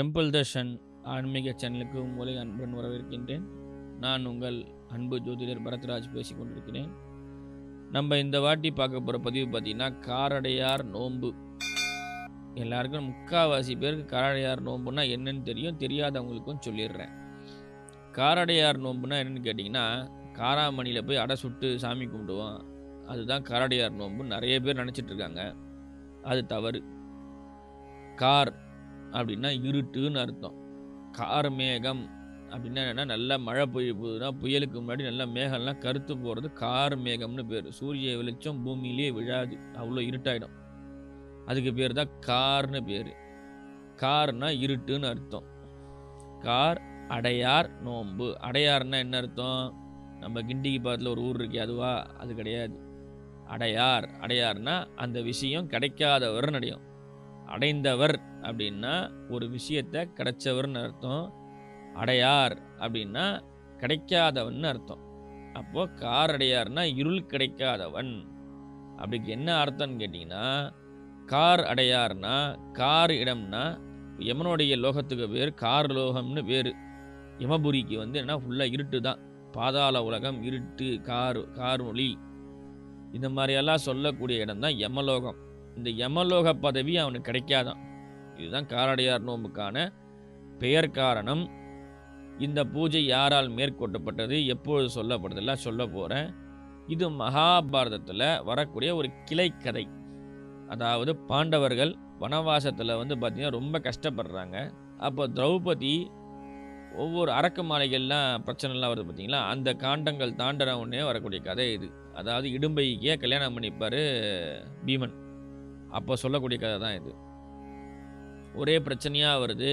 Temple Darshan ஆன்மீக சேனலுக்கு உங்களை அன்புடன் வரவேற்கின்றேன். நான் உங்கள் அன்பு ஜோதிடர் பரத்ராஜ் பேசிக்கொண்டிருக்கிறேன் நம்ம இந்த வாட்டி பார்க்க போகிற பதிவு பார்த்தீங்கன்னா காரடையார் நோன்பு. எல்லாருக்கும் முக்காவாசி பேருக்கு காரடையார் நோன்புனா என்னன்னு தெரியும் தெரியாதவங்களுக்கும் சொல்லிடுறேன். காரடையார் நோன்புனா என்னென்னு கேட்டிங்கன்னா காராமணியில் போய் அடை சுட்டு சாமி கும்பிடுவோம். அதுதான் காரடையார் நோன்பு நிறைய பேர் நினச்சிட்டு இருக்காங்க. அது தவறு. கார் அப்படின்னா இருட்டுன்னு அர்த்தம். கார் மேகம் அப்படின்னா என்னென்னா நல்லா மழை பெய்ய போகுதுன்னா புயலுக்கு முன்னாடி நல்லா மேகம்லாம் கருத்து போகிறது கார் மேகம்னு பேர். சூரிய வெளிச்சம் பூமியிலே விழாது. அவ்வளோ இருட்டாயிடும். அதுக்கு பேர் தான் கார்னு பேர். கார்னா இருட்டுன்னு அர்த்தம். கார் அடையார் நோம்பு. அடையார்னா என்ன அர்த்தம்? நம்ம கிண்டிக்கு பக்கத்தில் ஒரு ஊர் இருக்கே அதுவா? அது கிடையாது. அடையார். அடையார்னா அந்த விஷயம் கிடைக்காதவர்னு அடையும். அடைந்தவர். அப்படின்னா ஒரு விஷயத்தை கிடைச்சவர்னு அர்த்தம். அடையார் அப்படின்னா கிடைக்காதவன் அர்த்தம். அப்போ கார் அடையார்னா இருள் கிடைக்காதவன். அப்படிக்கு என்ன அர்த்தம்னு கேட்டிங்கன்னா கார் அடையார்னா கார் இடம்னா யமனுடைய லோகத்துக்கு பேர் கார் லோகம்னு பேர் யமபுரிக்கு வந்து என்ன ஃபுல்லாக இருட்டு தான். பாதாள உலகம் இருட்டு கார் கார்மொழி இந்த மாதிரியெல்லாம் சொல்லக்கூடிய இடம் தான் யமலோகம். இந்த யமலோக பதவி அவனுக்கு கிடைக்காதான். இதுதான் காரடையார் நோம்புக்கான பெயர் காரணம். இந்த பூஜை யாரால் மேற்கொள்ளப்பட்டது? எப்பொழுது சொல்லப்படுதெல்லாம் சொல்ல போகிறேன் இது மகாபாரதத்தில் வரக்கூடிய ஒரு கிளைக்கதை. அதாவது பாண்டவர்கள் வனவாசத்தில் வந்து பார்த்திங்கன்னா ரொம்ப கஷ்டப்படுறாங்க. அப்போ திரௌபதி ஒவ்வொரு அரக்கு மாலைகள்லாம் பிரச்சனைலாம் வருது பார்த்தீங்களா அந்த காண்டங்கள் தாண்டன உடனே வரக்கூடிய கதை இது. அதாவது இடும்பைக்கே கல்யாணம் பண்ணிப்பார் பீமன். அப்போ சொல்லக்கூடிய கதை தான் இது. ஒரே பிரச்சனையாக வருது.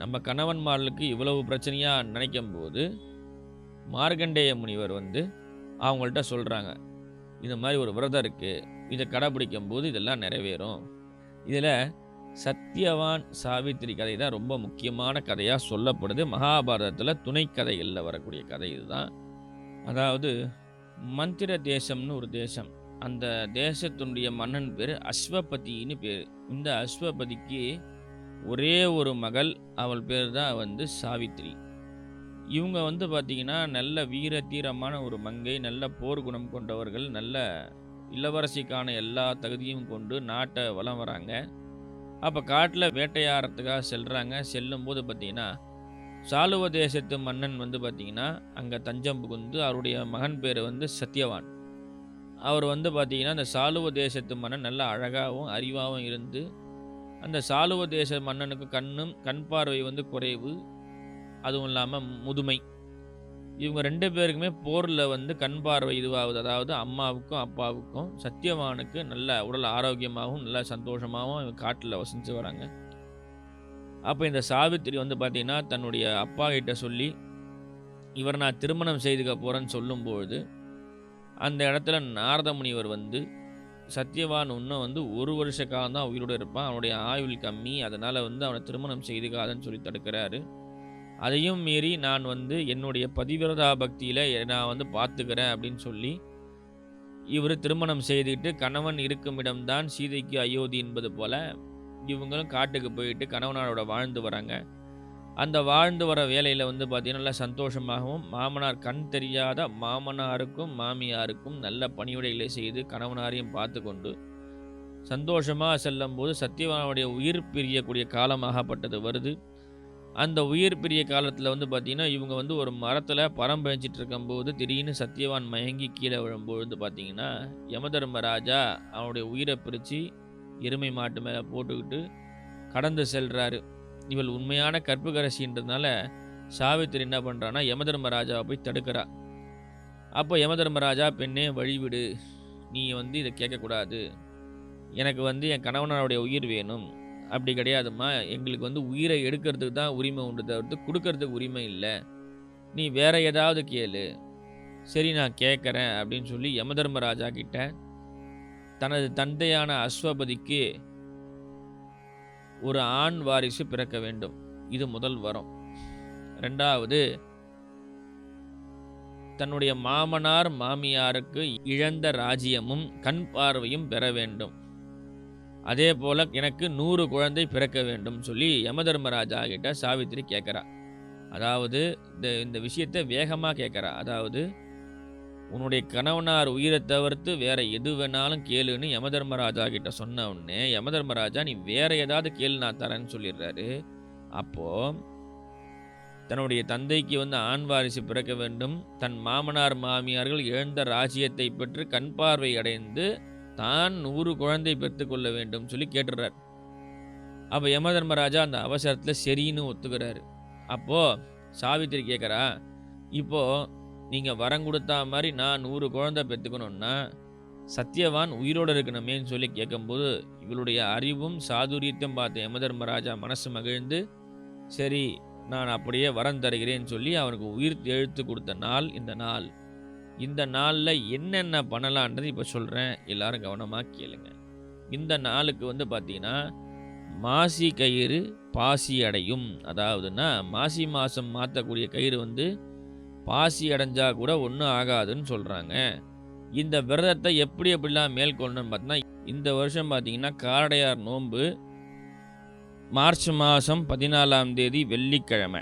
நம்ம கணவன்மார்களுக்கு இவ்வளவு பிரச்சனையாக நினைக்கும் போது மார்கண்டேய முனிவர் வந்து அவங்கள்ட்ட சொல்கிறாங்க இந்த மாதிரி ஒரு விரதம் இருக்குது இதை கடைப்பிடிக்கும் போது இதெல்லாம் நிறைவேறும். இதில் சத்யவான் சாவித்திரி கதை தான் ரொம்ப முக்கியமான கதையாக சொல்லப்படுது. மகாபாரதத்தில் துணை கதைகளில் வரக்கூடிய கதை இதுதான். அதாவது மந்திர தேசம்னு ஒரு தேசம். அந்த தேசத்தினுடைய மன்னன் பேர் அஸ்வபதின்னு பேர். இந்த அஸ்வபதிக்கு ஒரே ஒரு மகள் அவள் பேர் தான் வந்து சாவித்திரி. இவங்க வந்து பார்த்திங்கன்னா நல்ல வீர தீரமான ஒரு மங்கை நல்ல போர் குணம் கொண்டவர்கள் நல்ல இளவரசிக்கான எல்லா தகுதியும் கொண்டு நாட்டை வளம் வராங்க. அப்போ காட்டில் வேட்டையாடுறதுக்காக செல்கிறாங்க செல்லும்போது பார்த்திங்கன்னா சாலுவ தேசத்து மன்னன் வந்து பார்த்திங்கன்னா அங்கே தஞ்சம் புகுந்து அவருடைய மகன் பேர் வந்து சத்யவான். அவர் வந்து பார்த்திங்கன்னா அந்த சாலுவ தேசத்து மன்னன் நல்ல அழகாகவும் அறிவாகவும் இருந்து அந்த சாலுவ தேச மன்னனுக்கு கண்ணும் கண் பார்வை வந்து குறைவு. அதுவும் இல்லாமல் முதுமை. இவங்க ரெண்டு பேருக்குமே போரில் வந்து கண் பார்வை இதுவாகுது. அதாவது அம்மாவுக்கும் அப்பாவுக்கும் சத்தியவானுக்கு நல்ல உடல் ஆரோக்கியமாகவும் நல்ல சந்தோஷமாகவும் இவங்க காட்டில் வசித்து வராங்க. அப்போ இந்த சாவித்திரி வந்து பார்த்திங்கன்னா தன்னுடைய அப்பா கிட்ட சொல்லி இவர் நான் திருமணம் செய்துக்க போகிறேன்னு சொல்லும்பொழுது அந்த இடத்துல நாரத முனிவர் வந்து சத்யவான் இன்னும் வந்து ஒரு வருஷ காலம் தான் உயிரோடு இருப்பான். அவனுடைய ஆயுள் கம்மி. அதனால் வந்து அவனை திருமணம் செய்துக்காதன்னு சொல்லி தடுக்கிறாரு. அதையும் மீறி நான் வந்து என்னுடைய பதிவிரதா பக்தியில் நான் வந்து பார்த்துக்கிறேன் அப்படின்னு சொல்லி இவர் திருமணம் செய்துக்கிட்டு கணவன் இருக்கும் இடம்தான் சீதைக்கு அயோத்தி என்பது போல இவங்களும் காட்டுக்கு போயிட்டு கணவனாரோட வாழ்ந்து வராங்க. அந்த வாழ்ந்து வர வேலையில் வந்து பார்த்திங்கன்னா நல்லா சந்தோஷமாகவும் மாமனார் கண் தெரியாத மாமனாருக்கும் மாமியாருக்கும் நல்ல பணியுடைகளை செய்து கணவனாரையும் பார்த்து கொண்டு சந்தோஷமாக செல்லும்போது சத்தியவானுடைய உயிர் பிரியக்கூடிய காலமாகப்பட்டது வருது. அந்த உயிர் பிரிய காலத்தில் வந்து பார்த்திங்கன்னா இவங்க வந்து ஒரு மரத்தில் பரம் பயஞ்சிட்டு இருக்கும்போது திடீர்னு சத்தியவான் மயங்கி கீழே விழும்பொழுது பார்த்திங்கன்னா யமதர்மராஜா அவனுடைய உயிரை பிரித்து எருமை மாட்டு மேலே போட்டுக்கிட்டு கடந்து செல்கிறாரு இவள் உண்மையான கற்புகரசின்றதுனால சாவித்திரி என்ன பண்ணுறான்னா யமதர்மராஜாவை போய் தடுக்கிறா. அப்போ யமதர்மராஜா பெண்ணே வழிவிடு நீ வந்து இதை கேட்கக்கூடாது. எனக்கு வந்து என் கணவனாருடைய உயிர் வேணும். அப்படி கிடையாதும்மா. எங்களுக்கு வந்து உயிரை எடுக்கிறதுக்கு தான் உரிமை உண்டு தவிர்த்து கொடுக்கறதுக்கு உரிமை இல்லை. நீ வேற ஏதாவது கேளு. சரி நான் கேட்குறேன் அப்படின்னு சொல்லி யமதர்மராஜா கிட்ட தனது தந்தையான அஸ்வபதிக்கு ஒரு ஆண் வாரிசு பிறக்க வேண்டும். இது முதல் வரம். ரெண்டாவது தன்னுடைய மாமனார் மாமியாருக்கு இழந்த ராஜ்யமும் கண் பார்வையும் பெற வேண்டும். அதே போல் எனக்கு நூறு குழந்தை பிறக்க வேண்டும் சொல்லி யமதர்மராஜா கிட்ட சாவித்திரி கேட்குறா. அதாவது இந்த இந்த விஷயத்தை வேகமாக கேட்குறா. அதாவது உன்னுடைய கணவனார் உயிரை தவிர்த்து வேற எது வேணாலும் கேளுன்னு யமதர்மராஜா கிட்ட சொன்ன உடனே யமதர்மராஜா நீ வேற ஏதாவது கேளு நான் தரேன்னு சொல்லிடுறாரு. அப்போ தன்னுடைய தந்தைக்கு வந்து ஆண் வாரிசு பிறக்க வேண்டும். தன் மாமனார் மாமியார்கள் இழந்த ராஜ்யத்தை பெற்று கண் பார்வை அடைந்து தான் நூறு குழந்தை பெற்றுக்கொள்ள வேண்டும் சொல்லி கேட்டுறார் அப்போ யமதர்மராஜா அந்த அவசரத்தில் சரின்னு ஒத்துக்கிறாரு. அப்போது சாவித்திரி கேட்குறா இப்போது நீங்கள் வரம் கொடுத்தா மாதிரி நான் நூறு குழந்தை பெற்றுக்கணும்னா சத்தியவான் உயிரோடு இருக்கணுமேன்னு சொல்லி கேட்கும்போது இவளுடைய அறிவும் சாதுரியத்தையும் பார்த்த யமதர்மராஜா மனசு மகிழ்ந்து சரி நான் அப்படியே வரம் தருகிறேன்னு சொல்லி அவனுக்கு உயிர் எழுத்து கொடுத்த நாள் இந்த நாள். இந்த நாளில் என்னென்ன பண்ணலான்றது இப்போ சொல்கிறேன் எல்லாரும் கவனமாக கேளுங்க. இந்த நாளுக்கு வந்து பார்த்தீங்கன்னா மாசி கயிறு பாசி அடையும். அதாவதுன்னா மாசி மாதம் மாற்றக்கூடிய கயிறு வந்து பாசி அடைஞ்சா கூட ஒன்றும் ஆகாதுன்னு சொல்கிறாங்க இந்த விரதத்தை எப்படி எப்படிலாம் மேற்கொள்ளணும்னு பார்த்தீங்கன்னா இந்த வருஷம் பார்த்தீங்கன்னா காரடையார் நோன்பு மார்ச் மாதம் பதினாலாம் தேதி வெள்ளிக்கிழமை.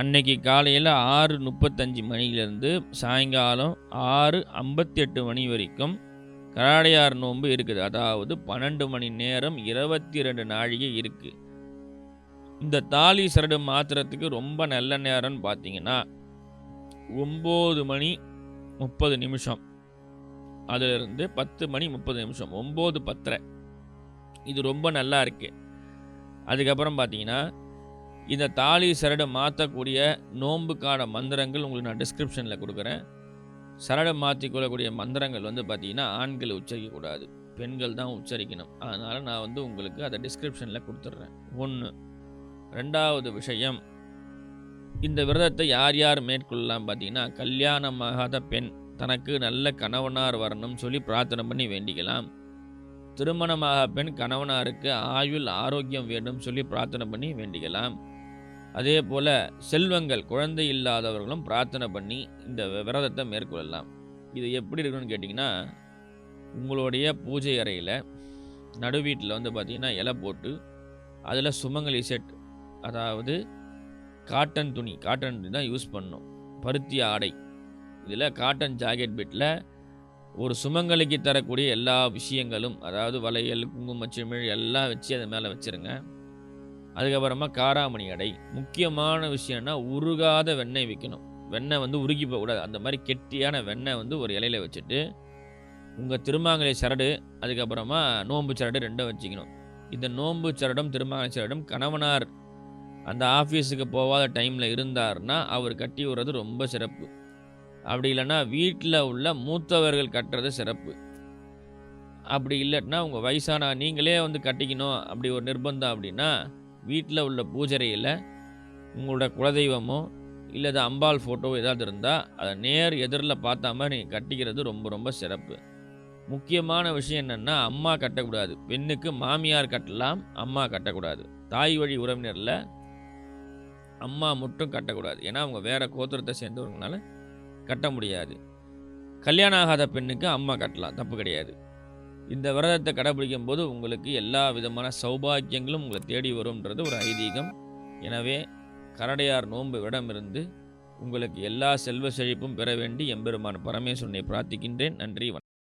அன்னைக்கு காலையில் ஆறு முப்பத்தஞ்சு மணிலேருந்து சாயங்காலம் ஆறு ஐம்பத்தி எட்டு மணி வரைக்கும் கராடையார் நோன்பு இருக்குது. அதாவது பன்னெண்டு மணி நேரம் இருபத்தி ரெண்டு நாழிகை இருக்குது இந்த தாலி சரடு மாத்திரத்துக்கு ரொம்ப நல்ல நேரம்னு பார்த்தீங்கன்னா ஒம்பது மணி முப்பது நிமிஷம். அதிலிருந்து பத்து மணி முப்பது நிமிஷம். ஒம்பது பத்தரை. இது ரொம்ப நல்லா இருக்கு. அதுக்கப்புறம் பார்த்தீங்கன்னா இந்த தாலி சரடு மாற்றக்கூடிய நோன்புக்கான மந்திரங்கள் உங்களுக்கு நான் டிஸ்கிரிப்ஷனில் கொடுக்குறேன். சரடு மாற்றிக்கொள்ளக்கூடிய மந்திரங்கள் வந்து பார்த்தீங்கன்னா ஆண்கள் உச்சரிக்கக்கூடாது. பெண்கள் தான் உச்சரிக்கணும். அதனால் நான் வந்து உங்களுக்கு அதை டிஸ்கிரிப்ஷனில் கொடுத்துட்றேன். ஒன்று ரெண்டாவது விஷயம் இந்த விரதத்தை யார் யார் மேற்கொள்ளலாம் பார்த்தீங்கன்னா கல்யாணமாகாத பெண் தனக்கு நல்ல கணவனார் வரணும்னு சொல்லி பிரார்த்தனை பண்ணி வேண்டிக்கலாம். திருமணமாக பெண் கணவனாருக்கு ஆயுள் ஆரோக்கியம் வேண்டும் சொல்லி பிரார்த்தனை பண்ணி வேண்டிக்கலாம். அதே போல் செல்வங்கள் குழந்தை இல்லாதவர்களும் பிரார்த்தனை பண்ணி இந்த விரதத்தை மேற்கொள்ளலாம். இது எப்படி இருக்குன்னு கேட்டிங்கன்னா உங்களுடைய பூஜை அறையில் நடு வீட்டில் வந்து பார்த்திங்கன்னா இலை போட்டு அதில் சுமங்கலி செட் அதாவது காட்டன் துணி. காட்டன் துணி தான் யூஸ் பண்ணணும் பருத்தி ஆடை. இதில் காட்டன் ஜாக்கெட் பிட்டில் ஒரு சுமங்கலிக்கு தரக்கூடிய எல்லா விஷயங்களும் அதாவது வளையல் குங்குமச்சிமிழ் எல்லாம் வச்சு அதை மேலே வச்சுருங்க. அதுக்கப்புறமா காராமணி அடை முக்கியமான விஷயம்னா உருகாத வெண்ணெய் வைக்கணும். வெண்ணெய் வந்து உருகி போகக்கூடாது. அந்த மாதிரி கெட்டியான வெண்ணெய் வந்து ஒரு இலையில வச்சுட்டு உங்கள் திருமாங்கலை சரடு அதுக்கப்புறமா நோன்பு சரடு ரெண்டும் வச்சுக்கணும். இந்த நோன்பு சரடும் திருமாங்கலை சரடும் கணவனார் அந்த ஆஃபீஸுக்கு போகாத டைமில் இருந்தார்னா அவர் கட்டி விடுறது ரொம்ப சிறப்பு. அப்படி இல்லைன்னா வீட்டில் உள்ள மூத்தவர்கள் கட்டுறது சிறப்பு. அப்படி இல்லைன்னா உங்கள் வயசான நீங்களே வந்து கட்டிக்கணும் அப்படி ஒரு நிர்பந்தம் அப்படின்னா வீட்டில் உள்ள பூஜரையில் உங்களோட குலதெய்வமோ இல்லை அம்பாள் ஃபோட்டோ ஏதாவது இருந்தால் அதை நேர் எதிரில் பார்த்தாம மாதிரி நீங்கள் கட்டிக்கிறது ரொம்ப ரொம்ப சிறப்பு. முக்கியமான விஷயம் என்னென்னா அம்மா கட்டக்கூடாது. பெண்ணுக்கு மாமியார் கட்டலாம் அம்மா கட்டக்கூடாது. தாய் வழி உறவினரில் அம்மா மட்டும் கட்டக்கூடாது. ஏன்னா அவங்க வேறு கோத்திரத்தை சேர்ந்தவங்களால கட்ட முடியாது. கல்யாணம் ஆகாத பெண்ணுக்கு அம்மா கட்டலாம். தப்பு கிடையாது. இந்த விரதத்தை கடைபிடிக்கும் போது உங்களுக்கு எல்லா விதமான சௌபாக்கியங்களும் உங்களை தேடி வரும்ன்றது ஒரு ஐதீகம். எனவே கரடையார் நோன்பு விடமிருந்து உங்களுக்கு எல்லா செல்வ செழிப்பும் பெற வேண்டி எம்பெருமான் பரமேஸ்வரனை பிரார்த்திக்கின்றேன். நன்றி வணக்கம்.